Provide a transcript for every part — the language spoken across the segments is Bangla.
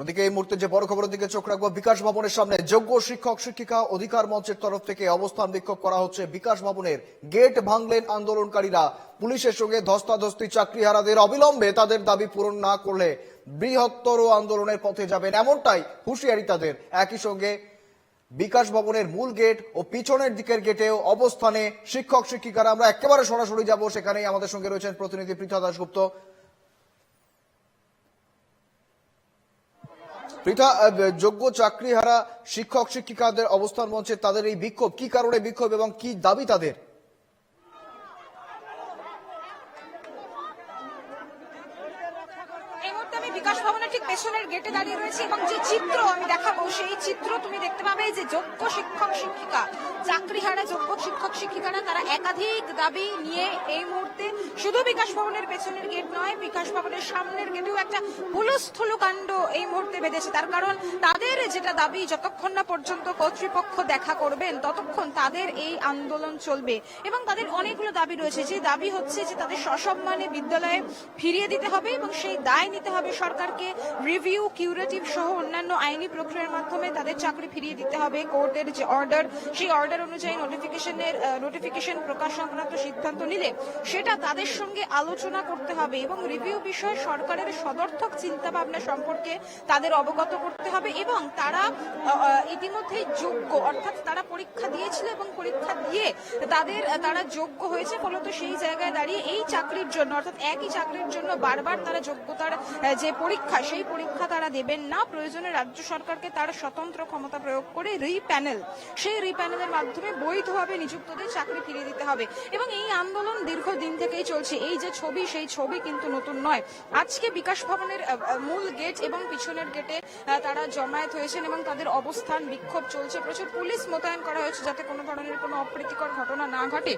অন্যদিকে এই মুহূর্তে যে বড় খবরের দিকে চোখ রাখব, বিকাশ ভবনের সামনে যোগ্য শিক্ষক, শিক্ষিকা, অধিকার মঞ্চের তরফ থেকে অবস্থান বিক্ষোভ করা হচ্ছে। বিকাশ ভবনের গেট ভাঙলেন আন্দোলনকারীরা। পুলিশের সঙ্গে ধস্তাধস্তি, চাকরিহারাদের অবিলম্বে তাদের দাবি পূরণ না করলে বৃহত্তর আন্দোলনের পথে যাবেন এমনটাই হুঁশিয়ারি তাদের। একই সঙ্গে বিকাশ ভবনের মূল গেট ও পিছনের দিকের গেটেও অবস্থানে শিক্ষক, শিক্ষিকারা। আমরা একেবারে সরাসরি যাব, সেখানেই আমাদের সঙ্গে রয়েছেন প্রতিনিধি পৃথা দাসগুপ্ত পৃথা যোগ্য চাকরিহারা শিক্ষক, শিক্ষিকাদের অবস্থান মঞ্চে তাদের এই বিক্ষোভ, কি কারণে বিক্ষোভ এবং কি দাবি তাদের এই মুহূর্তে আমি বিকাশ ভবনের ঠিক পেছনের গেটে দাঁড়িয়ে রয়েছি এবং যে চিত্র আমি দেখাবো চিত্র তুমি দেখতে পাবে যে যোগ্য শিক্ষক, শিক্ষিকা চাকরিহারা যোগ্য শিক্ষক, শিক্ষিকারা তারা একাধিক দাবি নিয়ে এই মুহূর্তে শুধু বিকাশ ভবনের পেছনের গেট নয়, বিকাশ ভবনের সামনের গেটেও একটা হুলস্থুল কাণ্ড এই মুহূর্তে বেঁধেছে। তার কারণ তাদের যেটা দাবি, যতক্ষণ না পর্যন্ত কর্তৃপক্ষ দেখা করবেন, ততক্ষণ তাদের এই আন্দোলন চলবে। এবং তাদের অনেকগুলো দাবি রয়েছে। যে দাবি হচ্ছে যে তাদের সসম্মানে বিদ্যালয়ে ফিরিয়ে দিতে হবে এবং সেই দায় নিতে হবে সরকারকে। রিভিউ, কিউরেটিভ সহ অন্যান্য আইনি প্রক্রিয়ার মাধ্যমে তাদের চাকরি ফিরিয়ে দিতে হবে। কোর্টের যে অর্ডার সেই অর্ডার অনুযায়ী নোটিফিকেশনের নোটিফিকেশন প্রকাশ সংক্রান্ত সিদ্ধান্ত নিলে সেটা তাদের সঙ্গে আলোচনা করতে হবে এবং রিভিউ বিষয়ে সরকারের সদর্থক চিন্তা ভাবনা সম্পর্কে তাদের অবগত করতে হবে এবং তারা ইতিমধ্যেই যোগ্য, অর্থাৎ তারা পরীক্ষা দিয়েছিল এবং পরীক্ষা দিয়ে তাদের, তারা যোগ্য হয়েছে। ফলত সেই জায়গায় দাঁড়িয়ে এই চাকরির জন্য, অর্থাৎ একই চাকরির জন্য বারবার তারা যোগ্যতার যে পরীক্ষা, সেই পরীক্ষা তারা দেবেন না। প্রয়োজনে রাজ্য সরকারকে তারা স্বতন্ত্র ক্ষমতা প্রয়োগ করে রিপ্যানেল সেই রিপ্যানেলের মাধ্যমে বৈধভাবে নিযুক্তদের চাকরি ফিরিয়ে দিতে হবে। এবং এই আন্দোলন দীর্ঘদিন থেকেই চলছে। এই যে ছবি, সেই ছবি কিন্তু নতুন নয়। আজকে বিকাশ ভবনের মূল গেট এবং পিছনের গেটে তারা জমায়েত হয়েছেন এবং তাদের অবস্থান বিক্ষোভ চলছে। প্রচুর পুলিশ মোতায়েন করা হয়েছে যাতে কোনো ধরনের কোনো অপ্রীতিকর ঘটনা না ঘটে।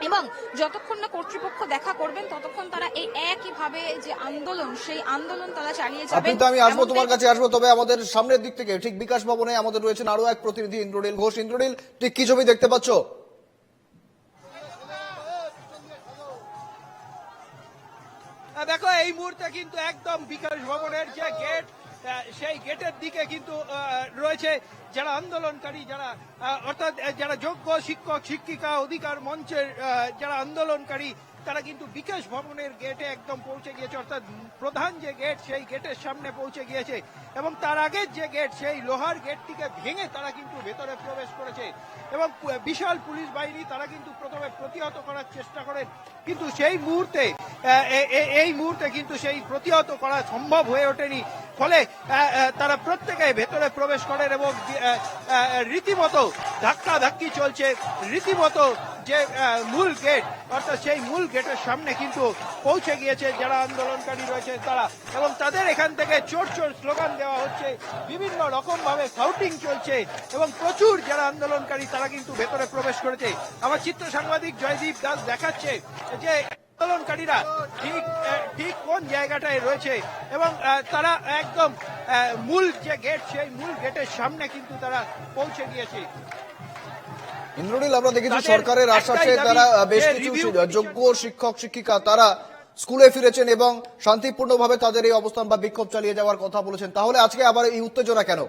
এবং যতক্ষণ না কর্তৃপক্ষ দেখা করবেন ততক্ষণ তারা এই একইভাবে যে আন্দোলন সেই আন্দোলন তারা চালিয়ে যাবেন আপনি তো আমি আসব তোমার কাছে আসব তবে আমাদের সামনের দিক থেকে ঠিক বিকাশ ভবনে আমাদের রয়েছেন আরও এক প্রতিনিধি ইন্দ্রনীল ঘোষ। ইন্দ্রনীল ঠিক কি ছবি দেখতে পাচ্ছ? দেখো এই মুহূর্তে কিন্তু একদম বিকাশ ভবনের যে গেট সেই গেটের দিকে কিন্তু রয়েছে যারা আন্দোলনকারী, যারা অর্থাৎ যারা যোগ্য শিক্ষক, শিক্ষিকা, অধিকার মঞ্চের যারা আন্দোলনকারী তারা কিন্তু বিকাশ ভবনের গেটে একদম পৌঁছে গিয়েছে, অর্থাৎ প্রধান যে গেট সেই গেটের সামনে পৌঁছে গিয়েছে এবং তার আগের যে গেট সেই লোহার গেটটিকে ভেঙে তারা কিন্তু ভেতরে প্রবেশ করেছে এবং বিশাল পুলিশ বাহিনী তারা কিন্তু প্রথমে প্রতিহত করার চেষ্টা করেন কিন্তু সেই মুহূর্তে এই মুহূর্তে কিন্তু সেই প্রতিহত করা সম্ভব হয়ে ওঠেনি। ফলে তারা প্রত্যেকে ভেতরে প্রবেশ করেন এবং রীতিমতো ধাক্কা ধাক্কি চলছে। রীতিমতো যে মূল গেট অর্থাৎ সেই মূল গেটের সামনে কিন্তু পৌঁছে গিয়েছে যারা আন্দোলনকারী রয়েছে তারা। এবং তাদের এখান থেকে চোর চোর স্লোগান দেওয়া হচ্ছে, বিভিন্ন রকম ভাবে সাউটিং চলছে, এবং প্রচুর যারা আন্দোলনকারী তারা কিন্তু ভেতরে প্রবেশ করেছে। আমার চিত্র সাংবাদিক জয়দীপ দাস দেখাচ্ছে যে, আন্দোলনকারীরা ঠিক ঠিক কোন জায়গাটায় রয়েছে, এবং তারা একদম মূল যে গেট সেই মূল গেটের সামনে কিন্তু তারা পৌঁছে গিয়েছে। ইন্দ্রনীল আমরা দেখেছি সরকারের আশ্বাসে তারা বেশ কিছু যোগ্য শিক্ষক শিক্ষিকা তারা স্কুলে ফিরেছেন এবং শান্তিপূর্ণভাবে তাদের এই অবস্থান বা বিক্ষোভ চালিয়ে যাওয়ার কথা বলেছেন। তাহলে আজকে আবার এই উত্তেজনা কেন?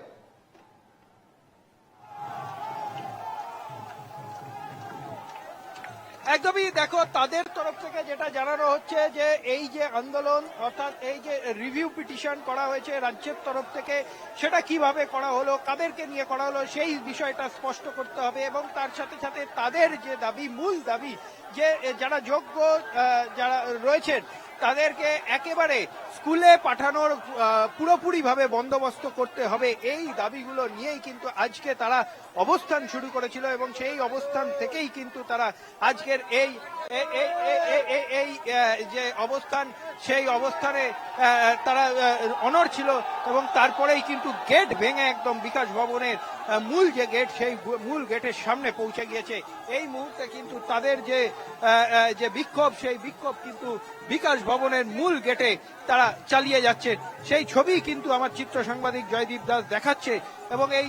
একদমই দেখো, তাদের তরফ থেকে যেটা জানানো হচ্ছে যে এই যে আন্দোলন, অর্থাৎ এই যে রিভিউ পিটিশন করা হয়েছে রাজ্যের তরফ থেকে, সেটা কীভাবে করা হলো, কাদেরকে নিয়ে করা হলো, সেই বিষয়টা স্পষ্ট করতে হবে এবং তার সাথে সাথে তাদের যে দাবি, মূল দাবি, যে যারা যোগ্য যারা রয়েছেন তাদেরকে একেবারে স্কুলে পাঠানোর পুরোপুরি ভাবে বন্দোবস্ত করতে হবে। এই দাবিগুলো নিয়েই কিন্তু আজকে তারা অবস্থান শুরু করেছিল এবং সেই অবস্থান থেকেই কিন্তু তারা আজকের এই এই যে অবস্থান, সেই অবস্থানে তারা অনর ছিল এবং তারপরেই কিন্তু গেট ভেঙে একদম বিকাশ ভবনের মূল যে গেট সেই মূল গেটের সামনে পৌঁছে গিয়েছে। এই মুহূর্তে কিন্তু তাদের যে যে বিক্ষোভ, সেই বিক্ষোভ কিন্তু বিকাশ ভবনের মূল গেটে তারা চালিয়ে যাচ্ছেন সেই ছবি কিন্তু আমার চিত্র সাংবাদিক জয়দীপ দাস দেখাচ্ছে এবং এই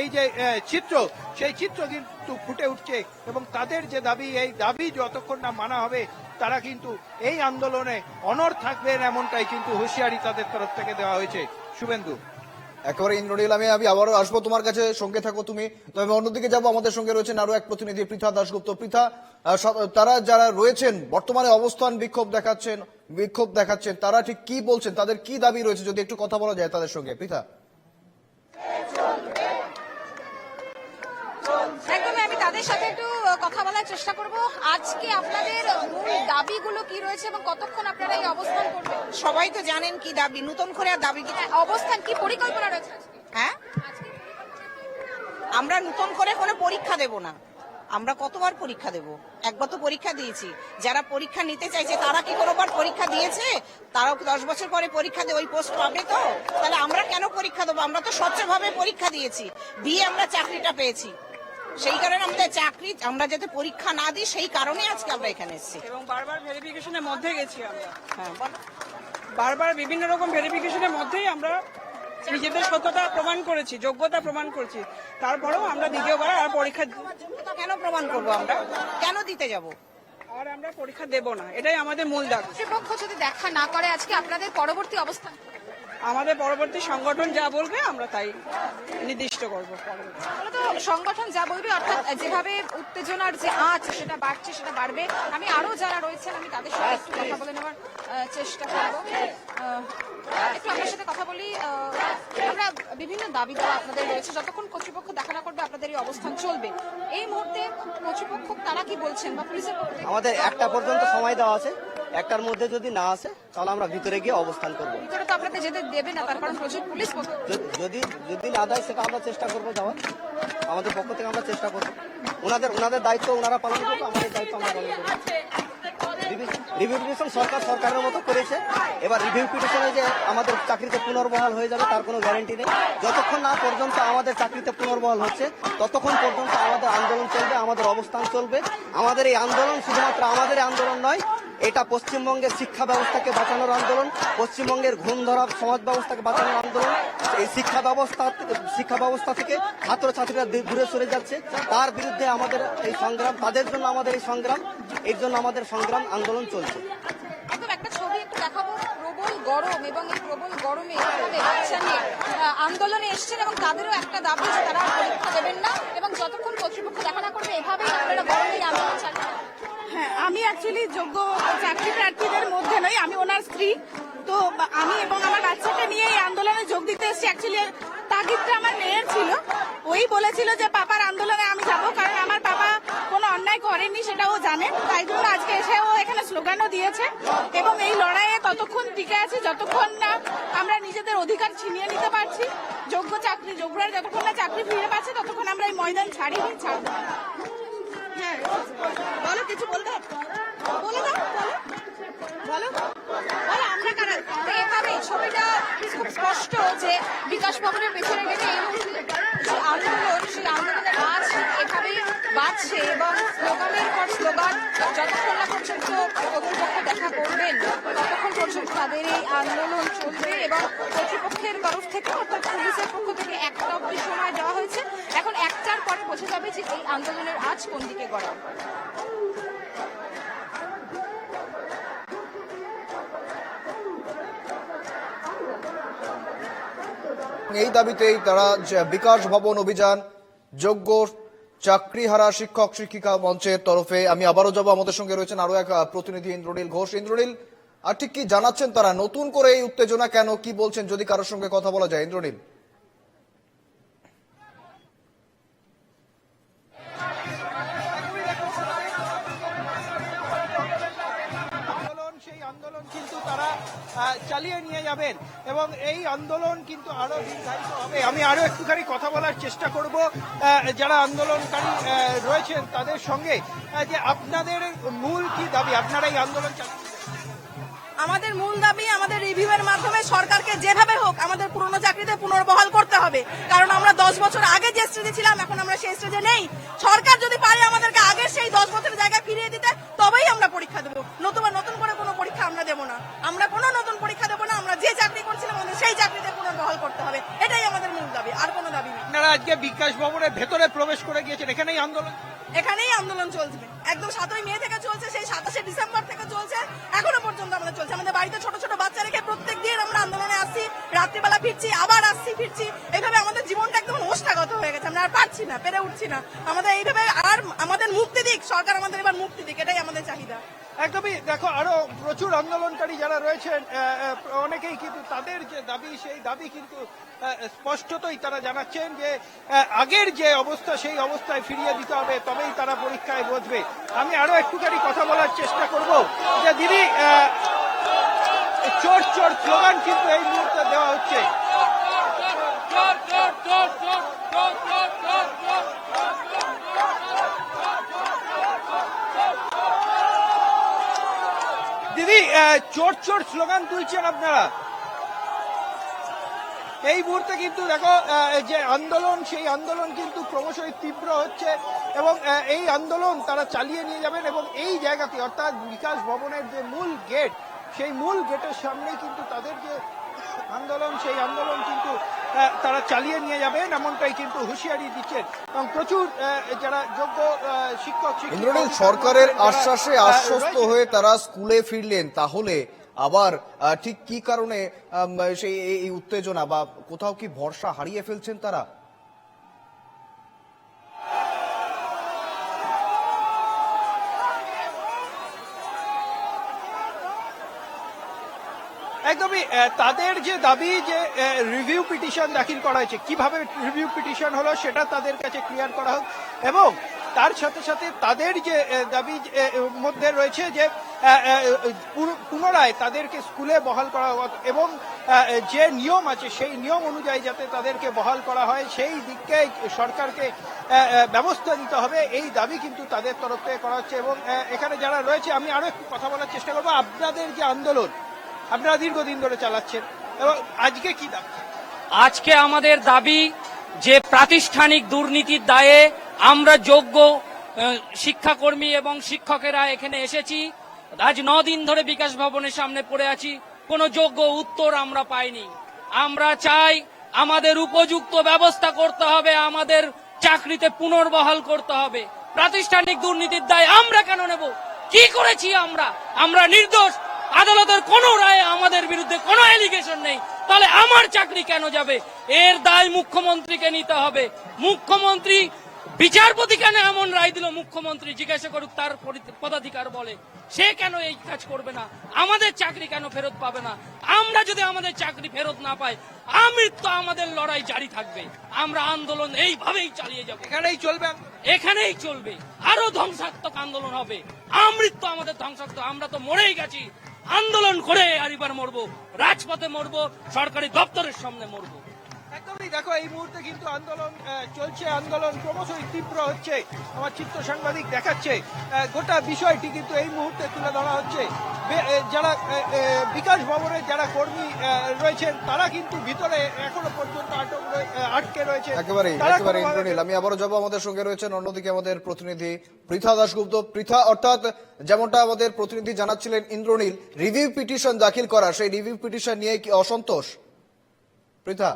এই যে চিত্র, সেই চিত্র কিন্তু ফুটে উঠছে এবং তাদের যে দাবি, এই দাবি যতক্ষণ না মানা হবে, তারা কিন্তু এই আন্দোলনে অনর থাকবেন এমনটাই কিন্তু হুঁশিয়ারি তাদের তরফ থেকে দেওয়া হয়েছে। শুভেন্দু। একেবারে ইন্দ্রনীল আমি আমি আবারও আসব তোমার কাছে, সঙ্গে থাকো তুমি। তবে অন্যদিকে যাব, আমাদের সঙ্গে রয়েছেন আরও এক প্রতিনিধি, পৃথা দাশগুপ্ত। পৃথা তারা যারা রয়েছেন, বর্তমানে অবস্থান বিক্ষোভ দেখাচ্ছেন বিক্ষোভ দেখাচ্ছেন, তারা ঠিক কি বলছেন, তাদের কি দাবি রয়েছে, যদি একটু কথা বলা যায় তাদের সঙ্গে, পৃথা একদমই আমি তাদের সাথে একটু কথা বলার চেষ্টা করব। আজকে আপনাদের মূল দাবিগুলো কি রয়েছে এবং কতক্ষণ আপনারা এই অবস্থান করবেন? সবাই তো জানেন কি দাবি নতুন করে আর দাবি কি হ্যাঁ, অবস্থান কি পরিকল্পনা রয়েছে হ্যাঁ? আমরা নতুন করে কোনো পরীক্ষা দেব না। আমরা কতবার পরীক্ষা দেব? একবার তো পরীক্ষা দিয়েছি। যারা পরীক্ষা নিতে চাইছে তারা কি কোনোবার পরীক্ষা দিয়েছে? তারাও দশ বছর পরে পরীক্ষা দিয়ে ওই পোস্ট পাবে তো? তাহলে আমরা কেন পরীক্ষা দেবো? আমরা তো স্বচ্ছভাবে পরীক্ষা দিয়েছি। দিয়ে আমরা চাকরিটা পেয়েছি। সেই কারণে আমাদের চাকরি আমরা যাতে পরীক্ষা না দিই সেই কারণে আজকে আমরা এখানে এসেছি। এবং বারবার ভেরিফিকেশনের মধ্যে গেছি আমরা। হ্যাঁ। বারবার বিভিন্ন রকম ভেরিফিকেশনের মধ্যেই আমরা নিজেদের সত্যতা প্রমাণ করেছি যোগ্যতা প্রমাণ করেছি। তারপরেও আমরা দ্বিতীয়বার আর পরীক্ষা কেন প্রমাণ করব আমরা? কেন দিতে যাব? আর আমরা পরীক্ষা দেব না এটাই আমাদের মূল দাবি। কর্তৃপক্ষ যদি দেখা না করে আজকে আপনাদের পরবর্তী অবস্থান? আমাদের পরবর্তী সংগঠন যা বলবে আমরা তাই নির্দিষ্ট করব। সংগঠন যা বলবে অর্থাৎ যেভাবে উত্তেজনার যে আঁচ সেটা বাড়ছে সেটা বাড়বে। আমি আরও যারা রয়েছেন আমি তাদের সাথে একটু কথা বলে নেওয়ার চেষ্টা করব। একটু আপনার সাথে কথা বলি। আমরা বিভিন্ন দাবি দেওয়া আপনাদের রয়েছে। যতক্ষণ কর্তৃপক্ষ দেখা না করবে আপনাদের এই অবস্থান চলবে। এই মুহূর্তে কর্তৃপক্ষ তারা কি বলছেন? বা পুলিশের আমাদের একটা পর্যন্ত সময় দেওয়া আছে। একটার মধ্যে যদি না আসে তাহলে আমরা ভিতরে গিয়ে অবস্থান করব। যদি যদি না দেয় সেটা আমরা চেষ্টা করব যাওয়ার। আমাদের পক্ষ থেকে আমরা চেষ্টা করব। ওনাদের ওনাদের দায়িত্ব ওনারা পালন করব আমাদের দায়িত্ব আমরা পালন করব। রিভিউ পিটিশন সরকার সরকারের মতো করেছে। এবার রিভিউ পিটিশনে যে আমাদের চাকরিতে পুনর্বহাল হয়ে যাবে তার কোনো গ্যারেন্টি নেই। যতক্ষণ না পর্যন্ত আমাদের চাকরিতে পুনর্বহাল হচ্ছে ততক্ষণ পর্যন্ত আমাদের আন্দোলন চলবে আমাদের অবস্থান চলবে। আমাদের এই আন্দোলন শুধুমাত্র আমাদের আন্দোলন নয় এটা পশ্চিমবঙ্গের শিক্ষা ব্যবস্থাকে বাঁচানোর আন্দোলন, পশ্চিমবঙ্গের ঘুম ধরা সমাজ ব্যবস্থাকে বাঁচানোর আন্দোলন। এই শিক্ষা ব্যবস্থা শিক্ষা ব্যবস্থা থেকে ছাত্রছাত্রীরা দূরে সরে যাচ্ছে। তার বিরুদ্ধে আমাদের এই সংগ্রাম, তাদের জন্য আমাদের এই সংগ্রাম, এর জন্য আমাদের সংগ্রাম আন্দোলন চলছে। গরম এবং এই প্রবল গরমে আন্দোলনে এসছেন এবং তাদেরও একটা দাবি তারা পরীক্ষা দেবেন না এবং যতক্ষণ কর্তৃপক্ষ দেখা না করবে এভাবেই আপনারা গরমে এই আন্দোলন চালিয়ে যাবেন। হ্যাঁ আমি অ্যাকচুয়ালি যোগ্য চাকরি প্রার্থীদের মধ্যে নই, আমি ওনার স্ত্রী। তো আমি এবং আমার বাচ্চাকে নিয়ে এই আন্দোলনে যোগ দিতে এসেছি। অ্যাকচুয়ালি তাগিদটা আমার মেয়ের ছিল। ওই বলেছিল যে, পাপার আন্দোলনে আমি যাব কারণ আমার পাপা কোনো অন্যায় করেনি সেটা ও জানে। তাই জন্য আজকে এসে ও এখানে স্লোগানও দিয়েছে এবং এই লড়াইয়ে ততক্ষণ টিকে আছি। যতক্ষণ না আমরা নিজেদের অধিকার ছিনিয়ে নিতে পারছি, যোগ্য চাকরি, যোগ্যরা যতক্ষণ না চাকরি ফিরে পাচ্ছে, ততক্ষণ আমরা এই ময়দান ছাড়িনি। ছাড়বো হ্যাঁ বলো, কিছু বলবে বলে স্পষ্ট যে বিকাশ ভবনের পেছনে আন্দোলন, সেই আন্দোলনের আজ এভাবেই বাড়ছে এবং স্লোগানের পর স্লোগান যতক্ষণ পর্যন্ত কর্তৃপক্ষ দেখা করবেন, ততক্ষণ পর্যন্ত তাদের এই আন্দোলন চলবে এবং কর্তৃপক্ষের তরফ অর্থাৎ পুলিশের পক্ষ থেকে একটা অব্দি সময় দেওয়া হয়েছে। এখন একটার পরে বোঝা যাবে যে এই আন্দোলনের আজ কোন দিকে গড়া এই দাবিতেই তারা বিকাশ ভবন অভিযান, যোগ্য চাকরিহারা শিক্ষক, শিক্ষিকা মঞ্চের তরফে আমি আবারও যাব। আমাদের সঙ্গে রয়েছেন আরও এক প্রতিনিধি ইন্দ্রনীল ঘোষ। ইন্দ্রনীল, আর ঠিক কি জানাচ্ছেন তারা? নতুন করে এই উত্তেজনা কেন? কি বলছেন? যদি কারোর সঙ্গে কথা বলা যায়, ইন্দ্রনীল। চালিয়ে নিয়ে যাবেন। এবং এই আন্দোলন কিন্তু আরও দীর্ঘায়িত হবে। আমি আরও একটুখানি কথা বলার চেষ্টা করব যারা আন্দোলনকারী রয়েছেন তাদের সঙ্গে। যে আপনাদের মূল কি দাবি? আপনারা এই আন্দোলন চালিয়ে আমাদের মূল দাবি আমাদের রিভিউয়ের মাধ্যমে সরকারকে যেভাবে হোক আমাদের পুরনো চাকরিতে পুনর্বহাল করতে হবে। কারণ আমরা দশ বছর আগে যে স্টেজে ছিলাম, এখন আমরা সেই স্টেজে নেই। সরকার যদি পারে আমাদেরকে আগের সেই দশ বছরের জায়গায় ফিরিয়ে দিতে, তবেই আমরা পরীক্ষা দেবো। নতুবা নতুন করে কোনো পরীক্ষা আমরা দেবো না। আমরা কোনো নতুন যে চাকরি করছিলাম আমাদের সেই চাকরিতে পুনর্বহাল করতে হবে। এটাই আমাদের মূল দাবি আর কোনো দাবি নেই। আপনারা আজকে বিকাশ ভবনের ভেতরে প্রবেশ করে গিয়েছেন এখানেই আন্দোলন? এখানেই আন্দোলন চলছে। একদম সাতই মে থেকে চলছে সেই সাতাশে ডিসেম্বর থেকে চলছে এখনও পর্যন্ত আমাদের চলছে। আমাদের বাড়িতে ছোট ছোট বাচ্চা রেখে প্রত্যেক দিন আমরা আন্দোলনে আসছি রাত্রিবেলা ফিরছি আবার আসছি ফিরছি। এইভাবে আমাদের জীবনটা একদম ওষ্ঠাগত হয়ে গেছে। আমরা আর পারছি না পেরে উঠছি না। আমাদের এইভাবে আর আমাদের মুক্তি দিক সরকার আমাদের এবার মুক্তি দিক এটাই আমাদের চাহিদা। একদমই দেখো আরও প্রচুর আন্দোলনকারী যারা রয়েছেন অনেকেই কিন্তু তাদের যে দাবি সেই দাবি কিন্তু স্পষ্টতই তারা জানাচ্ছেন যে আগের যে অবস্থা সেই অবস্থায় ফিরিয়ে দিতে হবে তবেই তারা পরীক্ষায় বসবে আমি আরও একটুখানি কথা বলার চেষ্টা করব যে দিদি চোর চোর স্লোগান কিন্তু এই মুহূর্তে দেওয়া হচ্ছে দিদি চোর চোর স্লোগান তুলছেন আপনারা। এই মুহূর্তে কিন্তু দেখো যে আন্দোলন, সেই আন্দোলন কিন্তু ক্রমশই তীব্র হচ্ছে এবং এই আন্দোলন তারা চালিয়ে নিয়ে যাবেন এবং এই জায়গাতে, অর্থাৎ বিকাশ ভবনের যে মূল গেট সেই মূল গেটের সামনে কিন্তু তাদের যে আন্দোলন, সেই আন্দোলন কিন্তু তারা চালিয়ে নিয়ে যাবেন এমনটাই কিন্তু হুঁশিয়ারি দিচ্ছেন। এবং প্রচুর যারা যোগ্য শিক্ষক ইন্দ্রনীল সরকারের আশ্বাসে আশ্বস্ত হয়ে তারা স্কুলে ফিরলেন। তাহলে আবার ঠিক কি কারণে সেই এই উত্তেজনা বা কোথাও কি ভরসা হারিয়ে ফেলছেন তারা? তাদের যে দাবি যে রিভিউ পিটিশন দাখিল করা হয়েছে, কীভাবে রিভিউ পিটিশন হলো সেটা তাদের কাছে ক্লিয়ার করা হোক। এবং তার সাথে সাথে তাদের যে দাবি মধ্যে রয়েছে যে পুনরায় তাদেরকে স্কুলে বহাল করা এবং যে নিয়ম আছে সেই নিয়ম অনুযায়ী যাতে তাদেরকে বহাল করা হয়, সেই দিককে সরকারকে ব্যবস্থা নিতে হবে। এই দাবি কিন্তু তাদের তরফ থেকে করা হচ্ছে এবং এখানে যারা রয়েছে, আমি আরও একটু কথা বলার চেষ্টা করব। আপনাদের যে আন্দোলন আপনারা দীর্ঘদিন ধরে চালাচ্ছেন। এবং আজকে কি দাবি? আজকে আমাদের দাবি যে প্রাতিষ্ঠানিক দুর্নীতির দায়ে আমরা যোগ্য শিক্ষাকর্মী এবং শিক্ষকেরা এখানে এসেছি। আজ দিন ধরে বিকাশ ভবনের সামনে পড়ে আছি। কোনো যোগ্য উত্তর আমরা পাইনি। আমরা চাই আমাদের উপযুক্ত ব্যবস্থা করতে হবে, আমাদের চাকরিতে পুনর্বহাল করতে হবে। প্রাতিষ্ঠানিক দুর্নীতির দায় আমরা কেন নেব? কি করেছি আমরা? আমরা নির্দোষ। আদালতের কোনো রায়ে আমাদের বিরুদ্ধে কোনো এলিগেশন নেই। তাহলে আমার চাকরি কেন যাবে? এর দায় মুখ্যমন্ত্রীকে নিতে হবে। মুখ্যমন্ত্রী বিচারপতি কেন এমন রায় দিল? মুখ্যমন্ত্রী জিজ্ঞাসা করুক তার পদাধিকার বলে। সে কেন এই কাজ করবে না? আমাদের চাকরি কেন ফেরত পাবে না? আমরা যদি আমাদের চাকরি ফেরত না পাই আমৃত্যু আমাদের লড়াই জারি থাকবে। আমরা আন্দোলন এইভাবেই চালিয়ে যাব। এখানেই চলবে এখানেই চলবে। আরও ধ্বংসাত্মক আন্দোলন হবে। আমৃত্যু আমাদের ধ্বংসাত্মক। আমরা তো মরেই গেছি। আন্দোলন করে আরিবার মরবো রাজপথে মরবো সরকারি দপ্তরের সামনে মরবো। একদমই দেখো এই মুহূর্তে কিন্তু আন্দোলন চলছে আন্দোলন ক্রমশই তীব্র হচ্ছে। আমার চিত্র সাংবাদিক দেখাচ্ছে। গোটা বিষয়টি কিন্তু এই মুহূর্তে তুলে ধরা হচ্ছে। যারা বিকাশ ভবনের যারা কর্মী রয়েছেন তারা কিন্তু ভিতরে এখনও পর্যন্ত আটক আটকে রয়েছে। একেবারে একেবারে ইন্দ্রনীল আমি আবারও যাব আমাদের সঙ্গে রয়েছেন অন্যদিকে আমাদের প্রতিনিধি পৃথা দাশগুপ্ত। পৃথা অর্থাৎ যেমনটা আমাদের প্রতিনিধি জানাচ্ছিলেন ইন্দ্রনীল রিভিউ পিটিশন দাখিল করা সেই রিভিউ পিটিশন নিয়ে কি অসন্তোষ? পৃথা?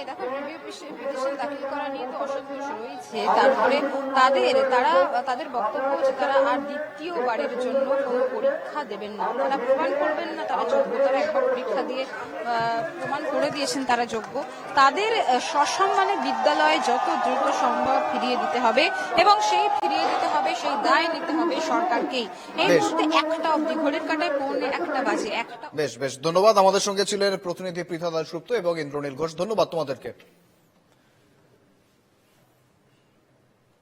একদমই তাই দেখো রিভিউ পিটিশন দাখিল করা নিয়ে তো অসন্তোষ রয়েছে। তারপরে তাদের তারা তাদের বক্তব্য যে তারা আর দ্বিতীয়বারের জন্য কোনো পরীক্ষা দেবেন না। তারা প্রমাণ করবেন না তারা যোগ্য তারা একবার পরীক্ষা দিয়ে প্রমাণ করে দিয়েছেন তারা যোগ্য। তাদের সসম্মানে বিদ্যালয়ে যত দ্রুত সম্ভব ফিরিয়ে দিতে হবে এবং সেই ফিরিয়ে দিতে হবে সেই দায় নিতে হবে সরকারকেই। এই। মুহূর্তে একটা অব্দি ঘড়ির কাটায় পৌনে একটা বাজে একটা বেশ বেশ। ধন্যবাদ। আমাদের সঙ্গে ছিলেন প্রতিনিধি পৃথা দাশগুপ্ত এবং ইন্দ্রনীল ঘোষ। ধন্যবাদ তোমাদেরকে।